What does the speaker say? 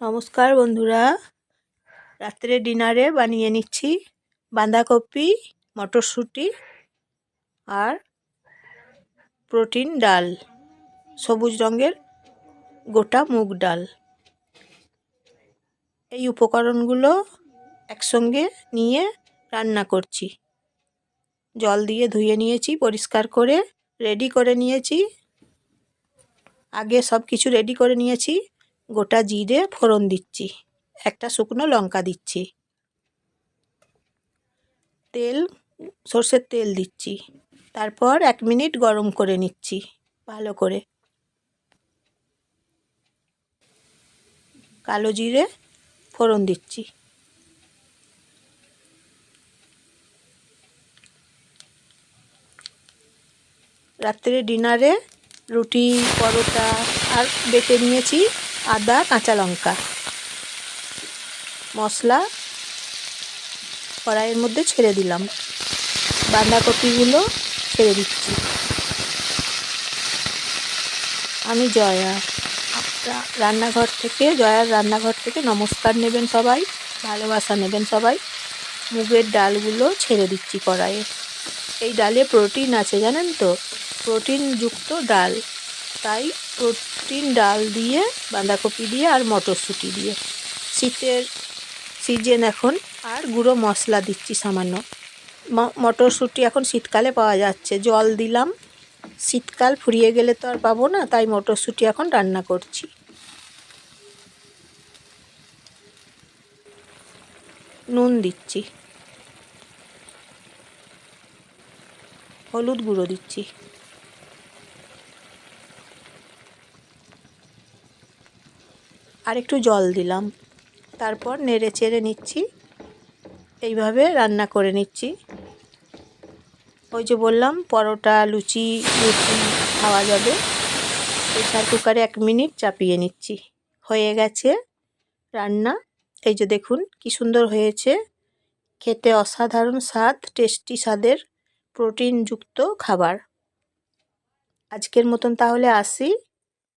নমস্কার বন্ধুরা। রাত্রে ডিনারে বানিয়ে নিচ্ছি বাঁধাকপি, মটরশুঁটি আর প্রোটিন ডাল, সবুজ রঙের গোটা মুগ ডাল। এই উপকরণগুলো একসঙ্গে নিয়ে রান্না করছি। জল দিয়ে ধুয়ে নিয়েছি, পরিষ্কার করে, রেডি করে নিয়েছি। আগে সব কিছু রেডি করে নিয়েছি। গোটা জিরে ফোড়ন দিচ্ছি, একটা শুকনো লঙ্কা দিচ্ছি। তেল, সর্ষের তেল দিচ্ছি, তারপর এক মিনিট গরম করে নিচ্ছি, ভালো করে। কালো জিরে ফোড়ন দিচ্ছি। রাত্রে ডিনারে রুটি, পরোটা আর বেটে নিয়েছি। আদা, কাঁচা লঙ্কা। মশলা কড়াইয়ের মধ্যে ছেড়ে দিলাম। বাঁধাকপিগুলো ছেড়ে দিচ্ছি। আমি জয়া রান্নাঘর থেকে, জয়ার রান্নাঘর থেকে নমস্কার নেবেন সবাই, ভালোবাসা নেবেন সবাই। মুগের ডালগুলো ছেড়ে দিচ্ছি কড়াইয়ে। এই ডালে প্রোটিন আছে, জানেন তো? প্রোটিনযুক্ত ডাল। তাই প্রোটিন ডাল দিয়ে, বাঁধাকপি দিয়ে আর মটরশুঁটি দিয়ে। শীতের সিজন এখন, আর গুঁড়ো মশলা দিচ্ছি সামান্য। মটরশুঁটি এখন শীতকালে পাওয়া যাচ্ছে। জল দিলাম। শীতকাল ফুরিয়ে গেলে তো আর পাবো না, তাই মটরশুঁটি এখন রান্না করছি। নুন দিচ্ছি। হলুদ গুঁড়ো দিচ্ছি। আর একটু জল দিলাম। তারপর নেড়ে চেড়ে নিচ্ছি। এইভাবে রান্না করে নিচ্ছি। ওই যে বললাম, পরোটা, লুচি লুচি খাওয়া যাবে। প্রেশার কুকারে এক মিনিট চাপিয়ে নিচ্ছি। হয়ে গেছে রান্না। এই যে দেখুন, কি সুন্দর হয়েছে। খেতে অসাধারণ স্বাদ, টেস্টি স্বাদের প্রোটিনযুক্ত খাবার। আজকের মতন তাহলে আসি।